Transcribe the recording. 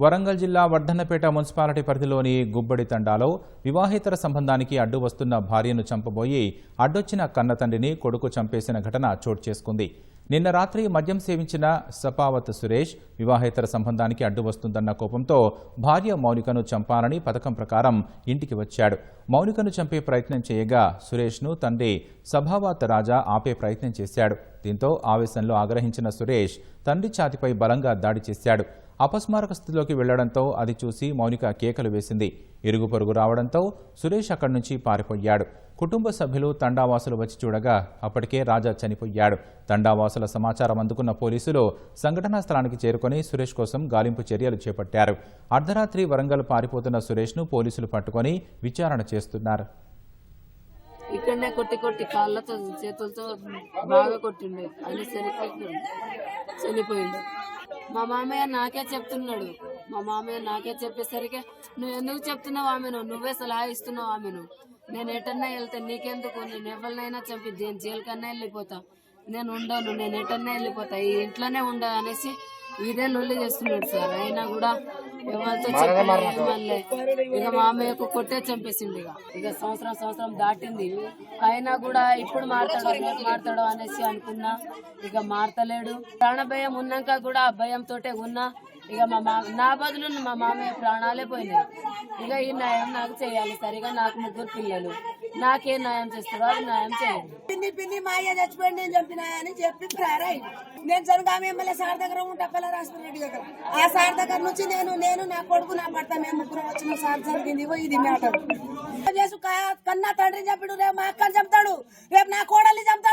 వరంగల్ జిల్లా వర్ధన్నపేట మున్సిపాలిటీ పరిధిలోని గుబ్బడి తండాలో వివాహేతర సంబంధానికి అడ్డు వస్తున్న భార్యను చంపబోయి అడ్డొచ్చిన కన్నతండ్రిని కొడుకు చంపేసిన ఘటన చోటు చేసుకుంది. నిన్న రాత్రి మద్యం సేవించిన సపావత్ సురేష్ వివాహేతర సంబంధానికి అడ్డు వస్తుందన్న కోపంతో భార్య మౌనికను చంపాలని పథకం ప్రకారం ఇంటికి వచ్చాడు. మౌనికను చంపే ప్రయత్నం చేయగా సురేష్ను తండ్రి సభావత్ రాజా ఆపే ప్రయత్నం చేశాడు. దీంతో ఆవేశంలో ఆగ్రహించిన సురేష్ తండ్రి ఛాతిపై బలంగా దాడి చేశాడు. అపస్మారక స్థితిలోకి వెళ్ళడంతో అది చూసి మౌనిక కేకలు వేసింది. ఇరుగు పొరుగు రావడంతో సురేష్ అక్కడి నుంచి పారిపోయాడు. కుటుంబ సభ్యులు తండావాసులు వచ్చి చూడగా అప్పటికే రాజా చనిపోయాడు. తండావాసుల సమాచారం అందుకున్న పోలీసులు సంఘటనా స్థలానికి చేరుకొని సురేష్ కోసం గాలింపు చర్యలు చేపట్టారు. అర్ధరాత్రి వరంగల్ పారిపోతున్న సురేష్ను పోలీసులు పట్టుకొని విచారణ చేస్తున్నారు. ఇక్కడనే కొట్టి కొట్టి కాళ్ళతో చేతులతో బాగా కొట్టిండే. ఆయన చనిపోయిండు. చనిపోయిండు. మా మామయ్య నాకే చెప్తున్నాడు. మా మామయ్య నాకే చెప్పేసరికి నువ్వు ఎందుకు చెప్తున్నావు ఆమెను? నువ్వే సలహా ఇస్తున్నావు ఆమెను. నేను ఎటన్నా వెళ్తే నీకెందుకు? నేను ఎవరినైనా చంపి నేను జైలుకన్నా వెళ్ళిపోతా. నేను ఉండను నేను ఎటన్నా వెళ్ళిపోతా. ఈ ఇంట్లోనే ఉండదు అనేసి ఇదే లొల్లి చేస్తున్నాడు సార్. అయినా కూడా ఎవరితో చెప్పలే ఇక మామయ్యకు కొట్టే చంపేసిండు ఇక. ఇక సంవత్సరం సంవత్సరం దాటింది. అయినా కూడా ఇప్పుడు మారతాడో రేపు మారతాడో అనేసి అనుకున్నా. ఇక మారతలేడు. ప్రాణ భయం ఉన్నాక కూడా ఆ భయంతోటే ఉన్నా. ఇక మా మా నా బదులు మా మామయ్య ప్రాణాలే పోయినాయి. ఇక ఈ న్యాయం నాకు చేయాలి సరిగా నాకు ముగ్గురు పిల్లలు. నాకే న్యాయం చేస్తారు అది న్యాయం చేయండి పిన్ని పిన్ని మా అయ్య చచ్చిపోయింది నేను చంపినా అని చెప్పి ప్రారై నేను జనగామ ఎమ్మెల్యే సార్ దగ్గర ఉంటా పిల్ల రెడ్డి దగ్గర. ఆ సార్ దగ్గర నుంచి నేను నేను నా కొడుకు నా భర్త మేము ముగ్గురు వచ్చిన. సార్ జరిగింది ఇగో ఇది మ్యాటర్. కన్నా తండ్రి చెప్పాడు రేపు మా అక్కని చంపుతాడు రేపు నా కోడల్ని చంపుతాడు.